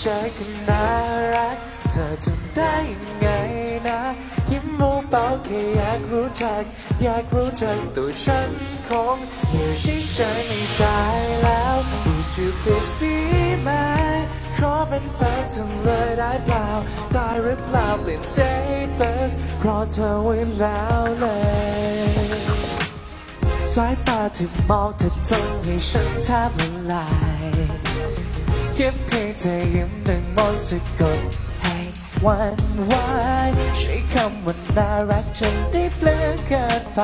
เฉยๆก็น่ารัก เธอทำได้ยังไงนะ ยิ้มเบาๆแค่อยากรู้จัก อยากรู้จักตัวฉันคงอยู่เฉยๆไม่ได้แล้ว Would you please be mine ขอเป็นแฟนเธอเลยได้เปล่า ได้หรือเปล่าเปลี่ยน status เพราะเธอไว้แล้วเลยสายตาที่มองเธอทำให้ฉันแทบละลาย แค่เพียงเธอยิ้มหนึ่งมนต์สะกดให้วันไหวใช้คำว่าน่ารักจนได้เปลือกเกินไป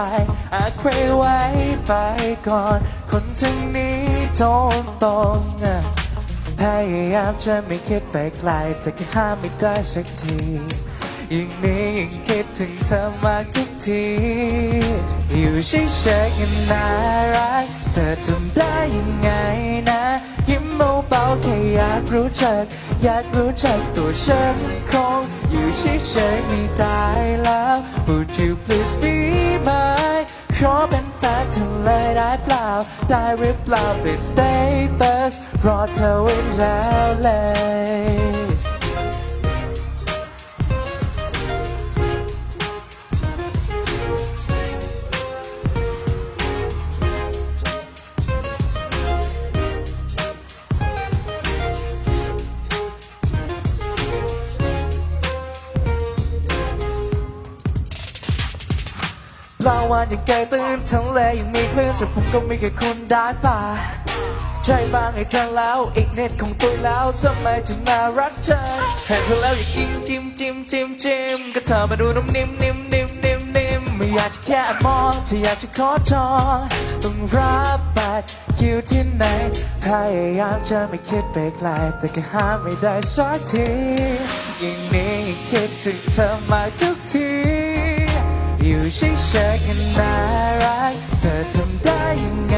อาจใครไว้ไปก่อน คนทั้งนี้โทนตรงพยายามจะไม่คิดไปไกลแต่ก็ห้ามไม่ได้สักทียิ่งนี้ยิ่งคิดถึงเธอมากทุกที อยู่เฉยๆกันน่ารัก เธอทำได้ยังไงนะ ยิ้มเบาๆแค่อยากรู้จัก อยากรู้จักตัวฉันคงอยู่เฉยๆไม่ได้แล้ว Would you please be mine ขอเป็นแฟนเธอเลยได้เปล่า ได้หรือเปล่าเป็น status เพราะเธอไว้แล้วเละ บางวันยังไกลตื่นทะเลยังมีคลื่นแต่ผมก็มีแค่คุณได้ป่าใจบางให้เธอแล้วอีกนิดของตัวแล้วทำไมถึงน่ารักเธอเห็นเธอแล้วอยากจิ้มจิ้มจิ้มจิ้มจิ้มก็เธอมาดูนุ่มนิ่มนิ่มนิ่มนิ่มนิ่มไม่อยากจะแค่มองเธออยากจะขอจองต้องรับบัตรอยู่ที่ไหนพยายามจะไม่คิดไปไกลแต่ก็ห้ามไม่ได้สักทียิ่งนี้ยิ่งคิดถึงเธอมาทุกที อยู่เฉยๆกันน่ารัก เธอทำได้ยังไง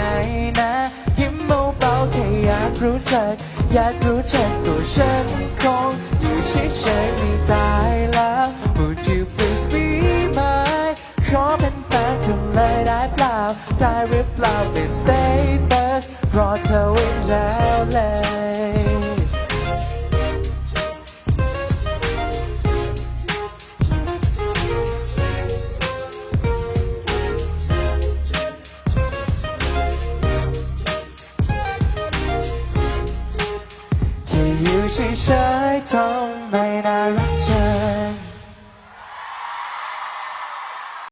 นะ ยิ้มเบาๆแค่อยากรู้จัก อยากรู้จักตัวฉันคงอยู่เฉยๆไม่ได้แล้ว Would you please be mine ขอเป็นแฟนเธอเลยได้เปล่า ได้หรือเปล่าเป็น status ราะเธอไว้แล้วเลย เฉยๆทำไมน่ารักจัง